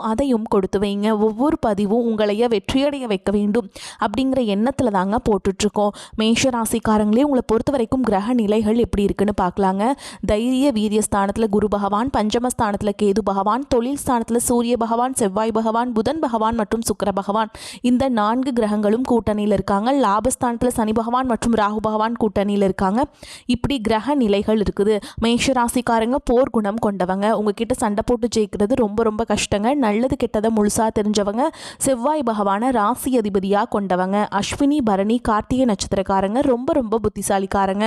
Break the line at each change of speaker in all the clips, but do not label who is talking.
அதையும் கொடுத்து வைங்க. ஒவ்வொரு பதிவும் உங்களைய வெற்றியடைய வைக்க வேண்டும் அப்படிங்கிற எண்ணத்தில் தாங்க போட்டுட்ருக்கோம். மேஷ ராசிக்காரங்களே உங்களை பொறுத்த வரைக்கும் கிரக நிலைகள் எப்படி இருக்குன்னு பார்க்கலாங்க. தைரிய வீரிய ஸ்தானத்தில் குரு பகவான் பஞ்சமஸ்தானத்தில் கேது பகவான் தொழில் ஸ்தானத்தில் சூரிய பகவான் செவ்வாய் பகவான் புதன் பகவான் மற்றும் சுக்கர பகவான். இந்த நான்கு கிரகங்களும் கூட்டணியில் இருக்காங்க. லாபஸ்தானத்தில் சனி பகவான் மற்றும் ராகு பகவான் கூட்டணியில் இருக்காங்க. இப்படி கிரக நிலைகள் இருக்குது. மேஷ ராசிக்காரங்க போர் குணம் கொண்டவங்க. உங்ககிட்ட சண்டை போட்டு ஜெயிக்கிறது ரொம்ப ரொம்ப கஷ்டங்க. நல்லது கெட்டதை முழுசாக தெரிஞ்சவங்க செவ்வாய் பகவானை ராசி அதிபதியாக கொண்டவங்க அஸ்வினி பரணி கார்த்திகை நட்சத்திரக்காரங்க ரொம்ப ரொம்ப புத்திசாலிக்காரங்க.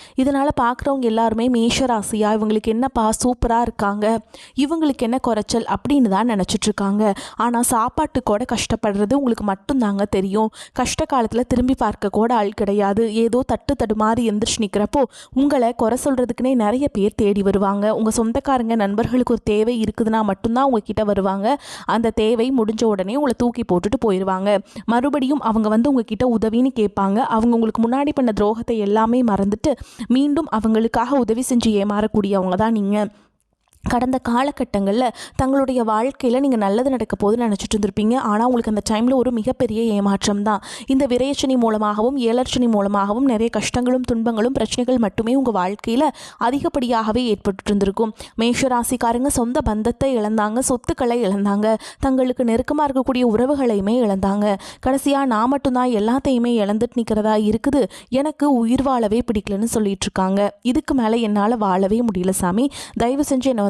இதனால் பார்க்குறவங்க எல்லாருமே மேஷராசியா இவங்களுக்கு என்னப்பா சூப்பராக இருக்காங்க இவங்களுக்கு என்ன குறைச்சல் அப்படின்னு தான் நினச்சிட்ருக்காங்க ஆனால் சாப்பாட்டு கூட கஷ்டப்படுறது உங்களுக்கு மட்டும்தாங்க தெரியும். கஷ்ட காலத்தில் திரும்பி பார்க்க கூட ஆள் கிடையாது. ஏதோ தட்டு தடுமாறி எந்திரிச்சு நிற்கிறப்போ உங்களை குறை சொல்கிறதுக்குனே நிறைய பேர் தேடி வருவாங்க. உங்கள் சொந்தக்காரங்க நண்பர்களுக்கு ஒரு தேவை இருக்குதுன்னா மட்டும்தான் உங்ககிட்ட வருவாங்க. அந்த தேவை முடிஞ்ச உடனே உங்களை தூக்கி போட்டுட்டு போயிடுவாங்க மறுபடியும் அவங்க வந்து உங்ககிட்ட உதவின்னு கேட்பாங்க. அவங்க உங்களுக்கு முன்னாடி பண்ண துரோகத்தை எல்லாமே மறந்துட்டு மீண்டும் அவங்களுக்காக உதவி செஞ்சு ஏமாறக்கூடியவங்க தான் நீங்கள் கடந்த காலகட்டங்களில் தங்களுடைய வாழ்க்கையில் நீங்கள் நல்லது நடக்க போது நினச்சிட்டு இருந்திருப்பீங்க. ஆனால் உங்களுக்கு அந்த டைமில் ஒரு மிகப்பெரிய ஏமாற்றம் தான். இந்த விரயச்சனி மூலமாகவும் ஏழர்ச்சனி மூலமாகவும் நிறைய கஷ்டங்களும் துன்பங்களும் பிரச்சனைகள் மட்டுமே உங்கள் வாழ்க்கையில் அதிகப்படியாகவே ஏற்பட்டு இருந்திருக்கும் மேஷராசிக்காரங்க சொந்த பந்தத்தை இழந்தாங்க சொத்துக்களை இழந்தாங்க தங்களுக்கு நெருக்கமாக இருக்கக்கூடிய உறவுகளையுமே இழந்தாங்க. கடைசியாக நான் மட்டும்தான் எல்லாத்தையுமே இழந்துட்டு நிற்கிறதா இருக்குது? எனக்கு உயிர் வாழவே பிடிக்கலன்னு சொல்லிட்டு இருக்காங்க. இதுக்கு மேலே என்னால் வாழவே முடியல சாமி. தயவு செஞ்சு என்னை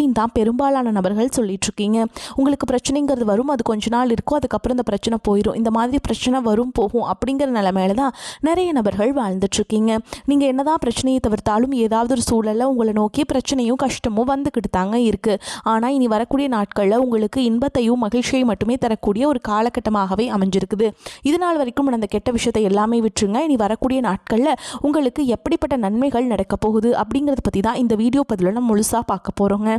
அப்படின்னு தான் பெரும்பாலான நபர்கள் சொல்லிட்டு இருக்கீங்க உங்களுக்கு பிரச்சனைங்கிறது வரும் அது கொஞ்ச நாள் இருக்கும் அதுக்கப்புறம் இந்த பிரச்சனை போயிடும் இந்த மாதிரி பிரச்சனை வரும் போகும் அப்படிங்கிற நிலைமையில தான் நிறைய நபர்கள் வாழ்ந்துட்டுருக்கீங்க. நீங்கள் என்னதான் பிரச்சனையை தவிர்த்தாலும் ஏதாவது ஒரு சூழலில் உங்களை நோக்கி பிரச்சனையும் கஷ்டமும் வந்துக்கிட்டு தாங்க இருக்குது ஆனால் இனி வரக்கூடிய நாட்களில் உங்களுக்கு இன்பத்தையும் மகிழ்ச்சியையும் மட்டுமே தரக்கூடிய ஒரு காலகட்டமாகவே அமைஞ்சிருக்குது. இது நாள் வரைக்கும் நடந்த கெட்ட விஷயத்தை எல்லாமே விட்டுருங்க. இனி வரக்கூடிய நாட்களில் உங்களுக்கு எப்படிப்பட்ட நன்மைகள் நடக்க போகுது அப்படிங்கிறத பற்றி தான் இந்த வீடியோ பதிலில் நம்ம முழுசாக பார்க்க போகிறோங்க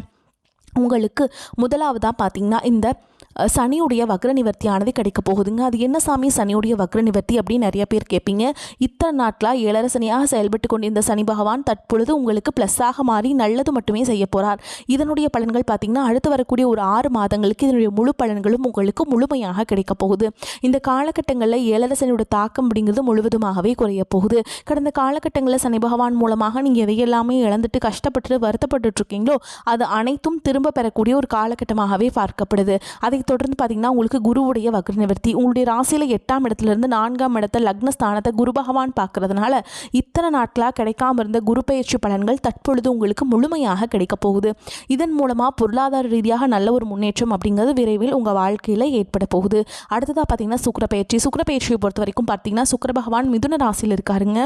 உங்களுக்கு முதலாவதாக பார்த்தீங்கன்னா இந்த சனியுடைய வக்ர நிவர்த்தியானது கிடைக்க போகுதுங்க. அது என்ன சாமி? சனியுடைய வக்ர நிவர்த்தி அப்படின்னு நிறைய பேர் கேட்பீங்க. இத்தனை நாட்களாக ஏழரை சனியாக செயல்பட்டு கொண்டிருந்த சனி பகவான் தற்பொழுது உங்களுக்கு ப்ளஸ்ஸாக மாறி நல்லது மட்டுமே செய்ய போகிறார் இதனுடைய பலன்கள் பார்த்தீங்கன்னா அடுத்து வரக்கூடிய ஒரு ஆறு மாதங்களுக்கு இதனுடைய முழு பலன்களும் உங்களுக்கு முழுமையாக கிடைக்க போகுது. இந்த காலகட்டங்களில் ஏழரை சனியோட தாக்கம் அப்படிங்கிறது முழுவதுமாகவே குறைய போகுது. கடந்த காலகட்டங்களில் சனி பகவான் மூலமாக நீங்கள் எதையெல்லாமே இழந்துட்டு கஷ்டப்பட்டு வருத்தப்பட்டு இருக்கீங்களோ அது அனைத்தும் திரும்ப பெறக்கூடிய ஒரு காலகட்டமாகவே பார்க்கப்படுது. அதை அதை தொடர்ந்து பார்த்தீங்கன்னா உங்களுக்கு குருவுடைய வக்ர நிவர்த்தி உங்களுடைய ராசியில் எட்டாம் இடத்துலேருந்து நான்காம் இடத்த லக்ன ஸ்தானத்தை குரு பகவான் பார்க்கறதுனால இத்தனை நாட்களாக கிடைக்காம இருந்த குரு பயிற்சி பலன்கள் தற்பொழுது உங்களுக்கு முழுமையாக கிடைக்கப் போகுது. இதன் மூலமாக பொருளாதார ரீதியாக நல்ல ஒரு முன்னேற்றம் அப்படிங்கிறது விரைவில் உங்கள் வாழ்க்கையில் ஏற்பட போகுது. அடுத்ததாக பார்த்தீங்கன்னா சுக்கர பயிற்சி. சுக்கர பயிற்சியை பொறுத்த வரைக்கும் பார்த்தீங்கன்னா சுக்கர பகவான் மிதுன ராசியில் இருக்காருங்க.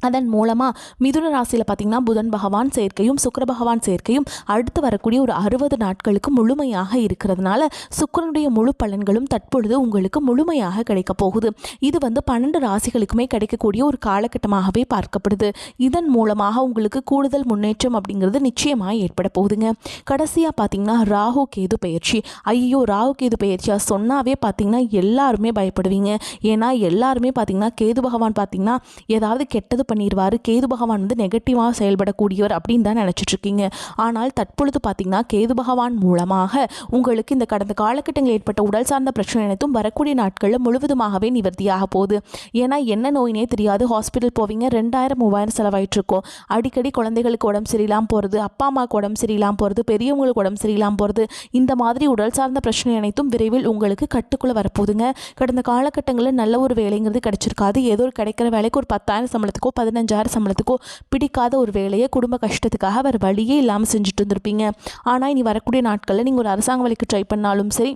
அதன் மூலமாக மிதுன ராசியில் பார்த்திங்கன்னா புதன் பகவான் சேர்க்கையும் சுக்கிர பகவான் சேர்க்கையும் அடுத்து வரக்கூடிய ஒரு அறுபது நாட்களுக்கு முழுமையாக இருக்கிறதுனால சுக்கரனுடைய முழு பலன்களும் தற்பொழுது உங்களுக்கு முழுமையாக கிடைக்க போகுது. இது வந்து பன்னெண்டு ராசிகளுக்குமே கிடைக்கக்கூடிய ஒரு காலகட்டமாகவே பார்க்கப்படுது. இதன் மூலமாக உங்களுக்கு கூடுதல் முன்னேற்றம் அப்படிங்கிறது நிச்சயமாக ஏற்பட போகுதுங்க. கடைசியாக பார்த்தீங்கன்னா ராகு கேது பயிற்சி ஐயோ ராகு கேது பயிற்சியாக சொன்னாவே பார்த்தீங்கன்னா எல்லாருமே பயப்படுவீங்க. ஏன்னா எல்லாருமே பார்த்தீங்கன்னா கேது பகவான் பார்த்தீங்கன்னா ஏதாவது கெட்டது பண்ணிடுவார் கேது பகவான் வந்து நெகட்டிவாக செயல்படக்கூடியவர் அப்படின்னு தான் நினச்சிட்ருக்கீங்க ஆனால் தற்பொழுது பார்த்தீங்கன்னா கேது பகவான் மூலமாக உங்களுக்கு இந்த கடந்த காலகட்டங்களில் ஏற்பட்ட உடல் சார்ந்த பிரச்சனை அனைத்தும் வரக்கூடிய நாட்களில் முழுவதுமாகவே நிவர்த்தியாக போகுது. ஏன்னா என்ன நோயினே தெரியாது. ஹாஸ்பிட்டல் போவீங்க ரெண்டாயிரம் மூவாயிரம் செலவாயிட்ருக்கோம் அடிக்கடி குழந்தைகளுக்கு உடம்பு சரியில்லாமல் போகிறது அப்பா அம்மாவுக்கு உடம்பு சரியில்லாமல் போகிறது பெரியவங்களுக்கு உடம்பு சரியில்லாமல் போகிறது இந்த மாதிரி உடல் சார்ந்த பிரச்சனை அனைத்தும் விரைவில் உங்களுக்கு கட்டுக்குள்ளே வரப்போகுதுங்க. கடந்த காலகட்டங்களில் நல்ல ஒரு வேலைங்கிறது கிடைச்சிருக்காது. ஏதோ ஒரு கிடைக்கிற வேலைக்கு ஒரு பத்தாயிரம் சம்பளத்துக்கோ பதினஞ்சாயிரம் சம்பளத்துக்கோ பிடிக்காத ஒரு வேலையை குடும்ப கஷ்டத்துக்காக வேறு வழியே இல்லாமல் செஞ்சுட்டு இருந்திருப்பீங்க ஆனால் இனி வரக்கூடிய நாட்களில் நீங்கள் ஒரு அரசாங்க வேலைக்கு ட்ரை பண்ணாலும் சரி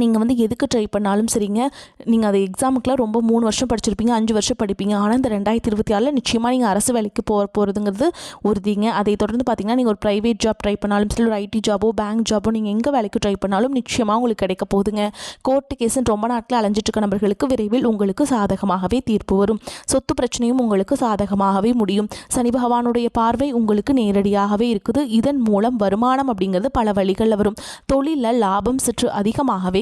நீங்கள் வந்து எதுக்கு ட்ரை பண்ணாலும் சரிங்க. நீங்கள் அது எக்ஸாமுக்குலாம் ரொம்ப மூணு வருஷம் படிச்சிருப்பீங்க அஞ்சு வருஷம் படிப்பீங்க. ஆனால் இந்த ரெண்டாயிரத்தி இருபத்தி ஆறில் நிச்சயமாக நீங்கள் அரசு வேலைக்கு போக போகிறதுங்கிறது உறுதிங்க. அதை தொடர்ந்து பார்த்தீங்கன்னா நீங்கள் ஒரு ப்ரைவேட் ஜாப் ட்ரை பண்ணாலும் சரி ஒரு ஐடி ஜாபோ பேங்க் ஜாபோ நீங்கள் எங்கே வேலைக்கு ட்ரை பண்ணாலும் நிச்சயமாக உங்களுக்கு கிடைக்க போகுதுங்க. கோர்ட்டு கேஸுன்னு ரொம்ப நாட்டில் அலைஞ்சிட்டு இருக்க நபர்களுக்கு விரைவில் உங்களுக்கு சாதகமாகவே தீர்ப்பு வரும். சொத்து பிரச்சனையும் உங்களுக்கு சாதகமாகவே முடியும். சனி பகவானுடைய பார்வை உங்களுக்கு நேரடியாகவே இருக்குது. இதன் மூலம் வருமானம் அப்படிங்கிறது பல வழிகளில் வரும். தொழிலில் லாபம் சற்று அதிகமாகவே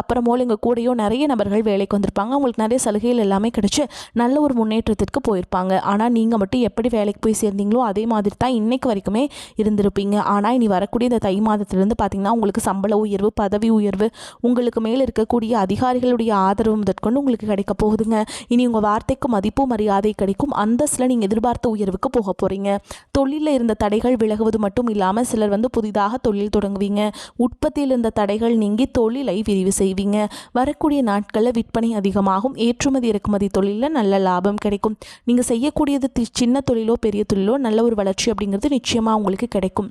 அப்புறமோ எங்கள் கூடயோ நிறைய நபர்கள் வேலைக்கு வந்திருப்பாங்க. அவங்களுக்கு நிறைய சலுகைகள் எல்லாமே கிடைச்சி நல்ல ஒரு முன்னேற்றத்திற்கு போயிருப்பாங்க. ஆனால் நீங்கள் மட்டும் எப்படி வேலைக்கு போய் சேர்ந்தீங்களோ அதே மாதிரி தான் இன்றைக்கு வரைக்குமே இருந்திருப்பீங்க. ஆனால் இனி வரக்கூடிய இந்த தை மாதத்திலிருந்து பார்த்தீங்கன்னா உங்களுக்கு சம்பள உயர்வு பதவி உயர்வு உங்களுக்கு மேலே இருக்கக்கூடிய அதிகாரிகளுடைய ஆதரவு முதற்கொண்டு உங்களுக்கு கிடைக்க போகுதுங்க. இனி உங்கள் வார்த்தைக்கு மதிப்பு மரியாதை கிடைக்கும். அந்தஸ்தில் நீங்கள் எதிர்பார்த்த உயர்வுக்கு போக போகிறீங்க தொழிலில் இருந்த தடைகள் விலகுவது மட்டும் இல்லாமல் சிலர் வந்து புதிதாக தொழில் தொடங்குவீங்க. உற்பத்தியில் இருந்த தடைகள் நீங்கி தொழிலை விரிவு செய்வீங்க. வரக்கூடிய நாட்களில் விற்பனை அதிகமாகும். ஏற்றுமதி இறக்குமதி தொழிலில் நல்ல லாபம் கிடைக்கும். நீங்கள் செய்யக்கூடியது தி- சின்ன தொழிலோ பெரிய தொழிலோ நல்ல ஒரு வளர்ச்சி அப்படிங்கிறது நிச்சயமாக உங்களுக்கு கிடைக்கும்.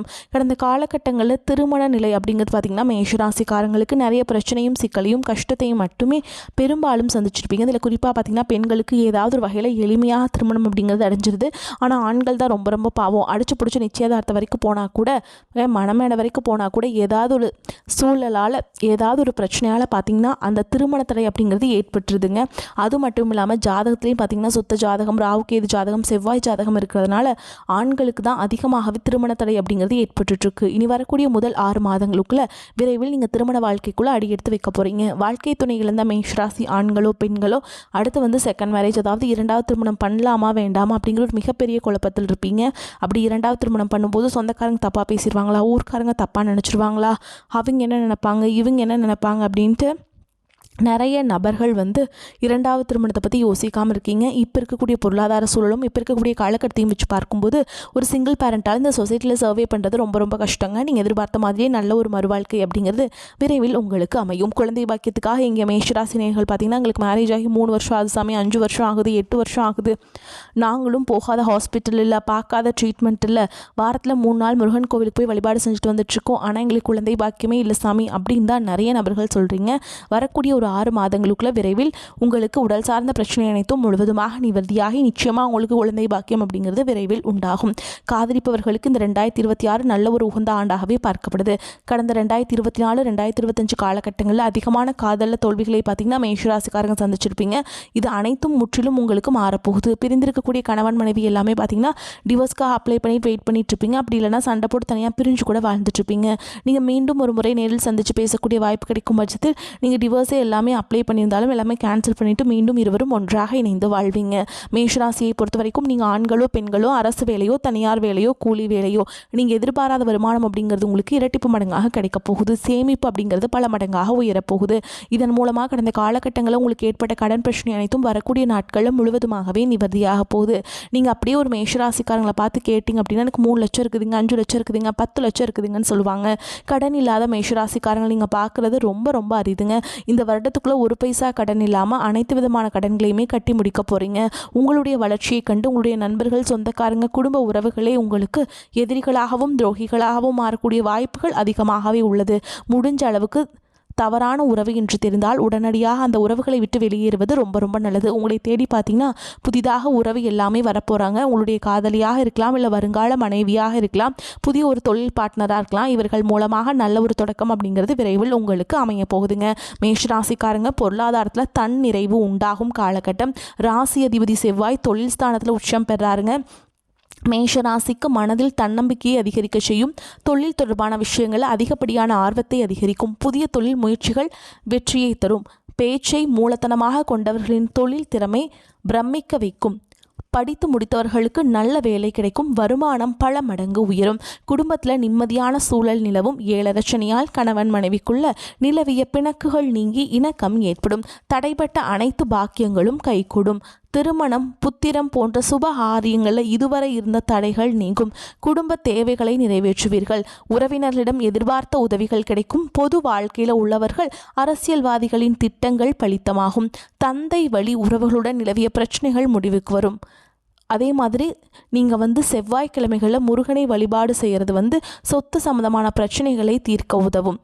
கடந்த காலகட்டங்களில் திருமண நிலை அப்படிங்கிறது பார்த்திங்கன்னா மேஷராசிக்காரங்களுக்கு நிறைய பிரச்சனையும் சிக்கலையும் கஷ்டத்தையும் மட்டுமே பெரும்பாலும் சந்திச்சிருப்பீங்க. இதில் குறிப்பாக பார்த்திங்கன்னா பெண்களுக்கு ஏதாவது ஒரு வகையில் எளிமையாக திருமணம் அப்படிங்கிறது அடைஞ்சிருது. ஆனால் ஆண்கள் தான் ரொம்ப ரொம்ப பாவம். அடிச்சு பிடிச்சி நிச்சயதார்த்தம் வரைக்கும் போனால் கூட அஹ் மணமேடை வரைக்கும் போனால் கூட ஏதாவது ஒரு சூழலால் ஏதாவது ஒரு பிரச்சனையால் பார்த்திங்கன்னா அந்த திருமண தடை அப்படிங்கிறது ஏற்பட்டுருதுங்க. அது மட்டும் இல்லாமல் ஜாதகத்துலேயும் பார்த்திங்கன்னா சுத்த ஜாதகம் ராவுகேது ஜாதகம் செவ்வாய் ஜாதகம் இருக்கிறதுனால ஆண்களுக்கு தான் அதிகமாகவே திருமண தடை அப்படிங்கிறது ஏற்பட்டுட்ருக்கு இனி வரக்கூடிய முதல் ஆறு மாதங்களுக்குள்ள விரைவில் நீங்கள் திருமண வாழ்க்கைக்குள்ளே அடி எடுத்து வைக்க போகிறீங்க வாழ்க்கை துணை இழந்த மேஷராசி ஆண்களோ பெண்களோ அடுத்து வந்து செகண்ட் மேரேஜ் அதாவது இரண்டாவது திருமணம் பண்ணலாமா வேண்டாமா அப்படிங்கிற ஒரு மிகப்பெரிய குழப்பத்தில் இருப்பீங்க. அப்படி இரண்டாவது திருமணம் பண்ணும்போது சொந்தக்காரங்க தப்பாக பேசிடுவாங்களா? ஊர்க்காரங்க தப்பாக நினச்சிருவாங்களா? அவங்க என்ன நினைப்பாங்க? இவங்க என்ன நினைப்பாங்க? அப்படின்ட்டு நிறைய நபர்கள் வந்து இரண்டாவது திருமணத்தை பற்றி யோசிக்காமல் இருக்கீங்க. இப்போ இருக்கக்கூடிய பொருளாதார சூழலும் இப்போ இருக்கக்கூடிய காலகட்டத்தையும் வச்சு பார்க்கும்போது ஒரு சிங்கிள் பேரண்ட்டால் இந்த சொசைட்டியில் சர்வே பண்ணுறது ரொம்ப ரொம்ப கஷ்டங்க. நீங்கள் எதிர்பார்த்த மாதிரியே நல்ல ஒரு மறுவாழ்க்கை அப்படிங்கிறது விரைவில் உங்களுக்கு அமையும். குழந்தை பாக்கியத்துக்காக இங்கே மேஷராசினியர்கள் பார்த்தீங்கன்னா எங்களுக்கு மேரேஜ் ஆகி மூணு வருஷம் ஆகுது சாமி அஞ்சு வருஷம் ஆகுது எட்டு வருஷம் ஆகுது. நாங்களும் போகாத ஹாஸ்பிட்டல் இல்லை பார்க்காத ட்ரீட்மெண்ட் இல்லை வாரத்தில் மூணு நாள் முருகன் கோவிலுக்கு போய் வழிபாடு செஞ்சுட்டு வந்துட்டுருக்கோம் ஆனால் எங்களுக்கு குழந்தை பாக்கியமே இல்லை சாமி அப்படின்னு தான் நிறைய நபர்கள் சொல்கிறீங்க வரக்கூடிய ஒரு ஆறு மாதங்களுக்குள்ள விரைவில் உங்களுக்கு உடல் சார்ந்த பிரச்சனை அனைத்தும் முழுவதுமாக நிவர்த்தியாகி நிச்சயமாக உங்களுக்கு குழந்தை பாக்கியம் அப்படிங்கிறது விரைவில் உண்டாகும். காதலிப்பவர்களுக்கு இந்த ரெண்டாயிரத்தி இருபத்தி ஆறு நல்ல ஒரு உகந்த ஆண்டாகவே பார்க்கப்படுது. கடந்த ரெண்டாயிரத்தி இருபத்தி நாலு ரெண்டாயிரத்தி இருபத்தஞ்சு காலகட்டங்களில் அதிகமான காதலில் தோல்விகளை பார்த்தீங்கன்னா மேஷராசிக்காரங்க சந்திச்சிருப்பீங்க. இது அனைத்தும் முற்றிலும் உங்களுக்கு மாறப்போகுது. பிரிந்திருக்கக்கூடிய கணவன் மனைவி எல்லாமே பார்த்தீங்கன்னா டிவோர்ஸ்க்காக அப்ளை பண்ணி வெயிட் பண்ணிட்டு இருப்பீங்க அப்படி இல்லைனா சண்டை போட்டு தனியாக பிரிஞ்சு கூட வாழ்ந்துட்டு இருப்பீங்க நீங்கள் மீண்டும் ஒரு முறை நேரில் சந்தித்து பேசக்கூடிய வாய்ப்பு கிடைக்கும் பட்சத்தில் நீங்கள் டிவோர்ஸே எல்லாமே அப்ளை பண்ணியிருந்தாலும் எல்லாமே கேன்சல் பண்ணிவிட்டு மீண்டும் இருவரும் ஒன்றாக இணைந்து வாழ்வீங்க. மேஷராசியை பொறுத்த வரைக்கும் நீங்கள் ஆண்களோ பெண்களோ அரசு வேலையோ தனியார் வேலையோ கூலி வேலையோ நீங்கள் எதிர்பாராத வருமானம் அப்படிங்கிறது உங்களுக்கு இரட்டிப்பு மடங்காக கிடைக்கப் போகுது. சேமிப்பு அப்படிங்கிறது பல மடங்காக உயரப்போகுது. இதன் மூலமாக கடந்த காலகட்டங்களில் உங்களுக்கு ஏற்பட்ட கடன் பிரச்சனை அனைத்தும் வரக்கூடிய நாட்களில் முழுவதுமாகவே நிவர்த்தியாக போகுது. நீங்கள் அப்படியே ஒரு மேஷராசிக்காரங்களை பார்த்து கேட்டிங்க அப்படின்னா எனக்கு மூணு லட்சம் இருக்குதுங்க அஞ்சு லட்சம் இருக்குதுங்க பத்து லட்சம் இருக்குதுங்கன்னு சொல்லுவாங்க. கடன் இல்லாத மேஷராசிக்காரங்களை நீங்கள் பார்க்குறது ரொம்ப ரொம்ப அரிதுங்க. இந்த வருடத்துக்குள்ளே ஒரு பைசா கடன் இல்லாமல் அனைத்து விதமான கடன்களையுமே கட்டி முடிக்க போகிறீங்க உங்களுடைய வளர்ச்சியை கண்டு உங்களுடைய நண்பர்கள் சொந்தக்காரங்க குடும்ப உறவுகளே உங்களுக்கு எதிரிகளாகவும் துரோகிகளாகவும் மாறக்கூடிய வாய்ப்புகள் அதிகமாகவே உள்ளது. முடிஞ்ச அளவுக்கு தவறான உறவு என்று தெரிந்தால் உடனடியாக அந்த உறவுகளை விட்டு வெளியேறுவது ரொம்ப ரொம்ப நல்லது. உங்களை தேடி பார்த்தீங்கன்னா புதிதாக உறவு எல்லாமே வரப்போகிறாங்க உங்களுடைய காதலியாக இருக்கலாம் இல்லை வருங்கால மனைவியாக இருக்கலாம் புதிய ஒரு தொழில் பார்ட்னராக இருக்கலாம். இவர்கள் மூலமாக நல்ல ஒரு தொடக்கம் அப்படிங்கிறது விரைவில் உங்களுக்கு அமைய போகுதுங்க. மேஷராசிக்காரங்க பொருளாதாரத்தில் தன் நிறைவு உண்டாகும் காலகட்டம். ராசி அதிபதி செவ்வாய் தொழில் ஸ்தானத்தில் உச்சம் பெறாருங்க. மேஷராசிக்கு மனதில் தன்னம்பிக்கையை அதிகரிக்க செய்யும் தொழில் தொடர்பான விஷயங்களில் அதிகப்படியான ஆர்வத்தை அதிகரிக்கும். புதிய தொழில் முயற்சிகள் வெற்றியை தரும். பேச்சை மூலதனமாக கொண்டவர்களின் தொழில் திறமை பிரமிக்க வைக்கும். படித்து முடித்தவர்களுக்கு நல்ல வேலை கிடைக்கும். வருமானம் பல மடங்கு உயரும். குடும்பத்தில் நிம்மதியான சூழல் நிலவும். ஏழரச்சனையால் கணவன் மனைவிக்குள்ள நிலவிய பிணக்குகள் நீங்கி இணக்கம் ஏற்படும். தடைப்பட்ட அனைத்து பாக்கியங்களும் கைகூடும். திருமணம் புத்திரம் போன்ற சுப ஆரியங்களில் இதுவரை இருந்த தடைகள் நீங்கும். குடும்ப தேவைகளை நிறைவேற்றுவீர்கள். உறவினர்களிடம் எதிர்பார்த்த உதவிகள் கிடைக்கும். பொது வாழ்க்கையில் உள்ளவர்கள் அரசியல்வாதிகளின் திட்டங்கள் பலித்தமாகும். தந்தை வழி உறவுகளுடன் நிலவிய பிரச்சனைகள் முடிவுக்கு வரும். அதே மாதிரி நீங்கள் வந்து செவ்வாய்க்கிழமைகளில் முருகனை வழிபாடு செய்கிறது வந்து சொத்து சம்மந்தமான பிரச்சனைகளை தீர்க்க உதவும்.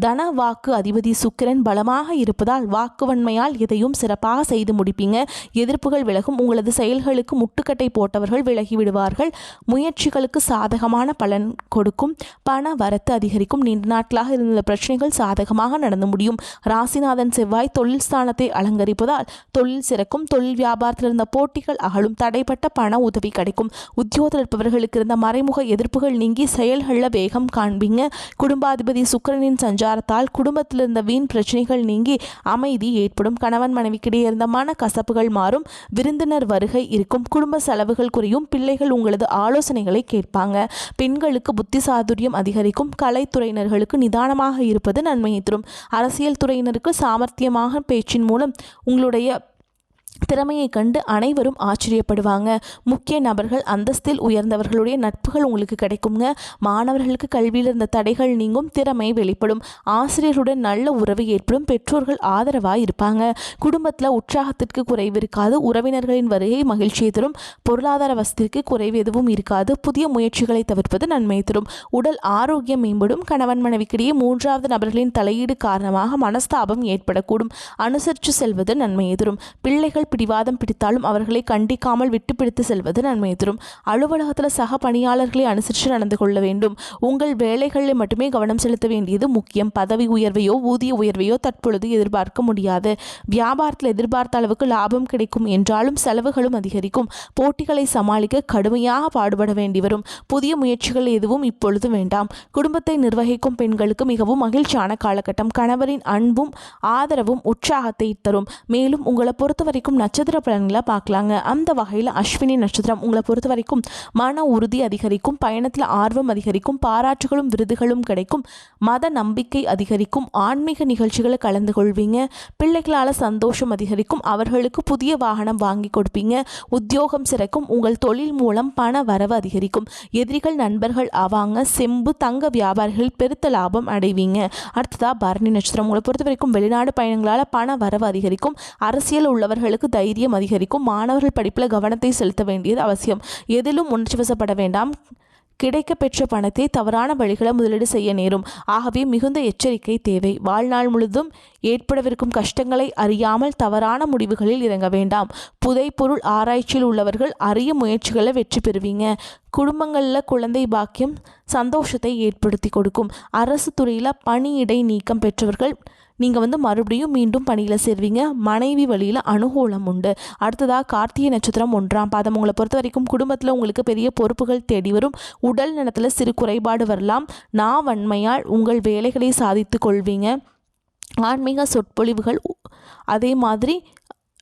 தன வாக்கு அதிபதி சுக்கிரன் பலமாக இருப்பதால் வாக்குவன்மையால் எதையும் சிறப்பாக செய்து முடிப்பீங்க. எதிர்ப்புகள் விலகும். உங்களது செயல்களுக்கு முட்டுக்கட்டை போட்டவர்கள் விலகி விடுவார்கள். முயற்சிகளுக்கு சாதகமான பலன் கொடுக்கும். பண வரத்து அதிகரிக்கும். நீண்ட நாட்களாக இருந்த பிரச்சனைகள் சாதகமாக நடந்து முடியும். ராசிநாதன் செவ்வாய் தொழில் ஸ்தானத்தை அலங்கரிப்பதால் தொழில் சிறக்கும். தொழில் வியாபாரத்தில் இருந்த போட்டிகள் அகலும். தடைப்பட்ட பண உதவி கிடைக்கும். உத்தியோகத்தில் இருப்பவர்களுக்கு இருந்த மறைமுக எதிர்ப்புகள் நீங்கி செயல்களில் வேகம் காண்பீங்க. குடும்பாதிபதி சுக்கிரனின் சஞ்ச சஞ்சாரத்தால் குடும்பத்தில் இருந்த வீண் பிரச்சனைகள் நீங்கி அமைதி ஏற்படும். கணவன் மனைவிக்கிடையே இருந்த மன கசப்புகள் மாறும். விருந்தினர் வருகை இருக்கும். குடும்ப செலவுகள் குறையும். பிள்ளைகள் உங்களது ஆலோசனைகளை கேட்பாங்க. பெண்களுக்கு புத்தி சாதுரியம் அதிகரிக்கும். கலைத்துறையினர்களுக்கு நிதானமாக இருப்பது நன்மையை தரும். அரசியல் துறையினருக்கு சாமர்த்தியமாக பேச்சின் மூலம் உங்களுடைய திறமையை கண்டு அனைவரும் ஆச்சரியப்படுவாங்க. முக்கிய நபர்கள் அந்தஸ்தில் உயர்ந்தவர்களுடைய நட்புகள் உங்களுக்கு கிடைக்குங்க. மாணவர்களுக்கு கல்வியில் இருந்த தடைகள் நீங்கும் திறமை வெளிப்படும். ஆசிரியருடன் நல்ல உறவு ஏற்படும் பெற்றோர்கள் ஆதரவாக இருப்பாங்க. குடும்பத்தில் உற்சாகத்திற்கு குறைவு இருக்காது உறவினர்களின் வருகை மகிழ்ச்சியை தரும். பொருளாதார வசதிக்கு குறைவு எதுவும் இருக்காது புதிய முயற்சிகளை தவிர்ப்பது நன்மை தரும். உடல் ஆரோக்கியம் மேம்படும் கணவன் மனைவிக்கிடையே மூன்றாவது நபர்களின் தலையீடு காரணமாக மனஸ்தாபம் ஏற்படக்கூடும். அனுசரித்து செல்வது நன்மையை தரும். பிள்ளைகள் பிடிவாதம் பிடித்தாலும் அவர்களை கண்டிக்காமல் விட்டு பிடித்து செல்வது நன்மை தரும். அலுவலகத்தில் சக பணியாளர்களை அனுசரித்து நடந்து கொள்ள வேண்டும். உங்கள் வேலைகளில் மட்டுமே கவனம் செலுத்த வேண்டியது முக்கியம். பதவி உயர்வையோ ஊதிய உயர்வையோ தற்பொழுது எதிர்பார்க்க முடியாது. வியாபாரத்தில் எதிர்பார்த்த அளவுக்கு லாபம் கிடைக்கும் என்றாலும் செலவுகளும் அதிகரிக்கும். போட்டிகளை சமாளிக்க கடுமையாக பாடுபட வேண்டி வரும். புதிய முயற்சிகள் எதுவும் இப்பொழுது வேண்டாம். குடும்பத்தை நிர்வகிக்கும் பெண்களுக்கு மிகவும் மகிழ்ச்சியான காலகட்டம். கணவரின் அன்பும் ஆதரவும் உற்சாகத்தை தரும். மேலும் உங்களை பொறுத்த வரைக்கும் வரைக்கும் நட்சத்திர பலன்களை பார்க்கலாங்க. அந்த வகையில் அஸ்வினி நட்சத்திரம் உங்களை பொறுத்த வரைக்கும் மன உறுதி அதிகரிக்கும் பயணத்தில் ஆர்வம் அதிகரிக்கும் பாராட்டுகளும் விருதுகளும் கிடைக்கும் மத நம்பிக்கை அதிகரிக்கும் ஆன்மீக நிகழ்ச்சிகளை கலந்து கொள்வீங்க பிள்ளைகளால் சந்தோஷம் அதிகரிக்கும் அவர்களுக்கு புதிய வாகனம் வாங்கி கொடுப்பீங்க உத்தியோகம் சிறக்கும் உங்கள் தொழில் மூலம் பண வரவு அதிகரிக்கும் எதிரிகள் நண்பர்கள் ஆவாங்க செம்பு தங்க வியாபாரிகள் பெருத்த லாபம் அடைவீங்க. அடுத்ததா பரணி நட்சத்திரம். உங்களை பொறுத்த வரைக்கும் வெளிநாடு பயணங்களால் பண வரவு அதிகரிக்கும் அரசியல் உள்ளவர்களுக்கு தைரியம் அதிகரிக்கும். மாணவர்கள் படிப்பில் கவனத்தை செலுத்த வேண்டியது அவசியம். எதிலும் உணர்ச்சிவசப்பட வேண்டாம். கிடைக்க பெற்ற பணத்தை தவறான வழிகளை முதலீடு செய்ய நேரும். ஆகவே மிகுந்த எச்சரிக்கை தேவை. வாழ்நாள் முழுதும் ஏற்படவிருக்கும் கஷ்டங்களை அறியாமல் தவறான முடிவுகளில் இறங்க வேண்டாம். புதைப்பொருள் ஆராய்ச்சியில் உள்ளவர்கள் அரிய முயற்சிகளை வெற்றி பெறுவீங்க. குடும்பங்களில் குழந்தை பாக்கியம் சந்தோஷத்தை ஏற்படுத்தி கொடுக்கும். அரசு துறையில் பணியிடை நீக்கம் பெற்றவர்கள் நீங்கள் வந்து மறுபடியும் மீண்டும் பணியில் சேர்வீங்க. மனைவி வழியில் அனுகூலம் உண்டு. அடுத்ததாக கார்த்திகை நட்சத்திரம் ஒன்றாம் பாதம். உங்களை பொறுத்த வரைக்கும் குடும்பத்தில் உங்களுக்கு பெரிய பொறுப்புகள் தேடி வரும். உடல் நலத்தில் சிறு குறைபாடு வரலாம். நான் வன்மையால் உங்கள் வேலைகளை சாதித்து கொள்வீங்க. ஆன்மீக சொற்பொழிவுகள் அதே மாதிரி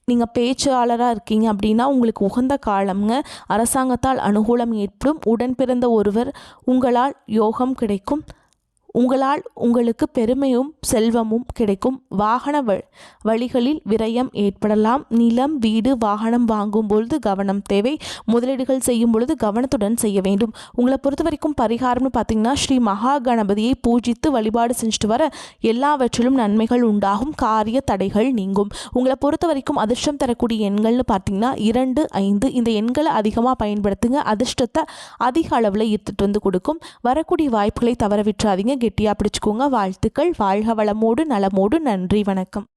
நீங்கள் பேச்சாளராக இருக்கீங்க அப்படின்னா உங்களுக்கு உகந்த காலம்ங்க. அரசாங்கத்தால் அனுகூலம் ஏற்படும். உடன் பிறந்த ஒருவர் உங்களால் யோகம் கிடைக்கும். உங்களால் உங்களுக்கு பெருமையும் செல்வமும் கிடைக்கும். வாகன வ வழிகளில் விரயம் ஏற்படலாம். நிலம் வீடு வாகனம் வாங்கும் பொழுது கவனம் தேவை. முதலீடுகள் செய்யும் பொழுது கவனத்துடன் செய்ய வேண்டும். உங்களை பொறுத்த வரைக்கும் பரிகாரம்னு பார்த்தீங்கன்னா ஸ்ரீ மகா கணபதியை பூஜித்து வழிபாடு செஞ்சுட்டு வர எல்லாவற்றிலும் நன்மைகள் உண்டாகும். காரிய தடைகள் நீங்கும். உங்களை பொறுத்த வரைக்கும் அதிர்ஷ்டம் தரக்கூடிய எண்கள்னு பார்த்தீங்கன்னா இரண்டு ஐந்து. இந்த எண்களை அதிகமாக பயன்படுத்துங்க. அதிர்ஷ்டத்தை அதிக அளவில் ஈர்த்துட்டு வந்து கொடுக்கும். வரக்கூடிய வாய்ப்புகளை தவற விட்டுறாதீங்க. கெட்டியாக பிடிச்சிக்கோங்க. வாழ்த்துக்கள். வாழ்க வளமோடு நலமோடு. நன்றி வணக்கம்.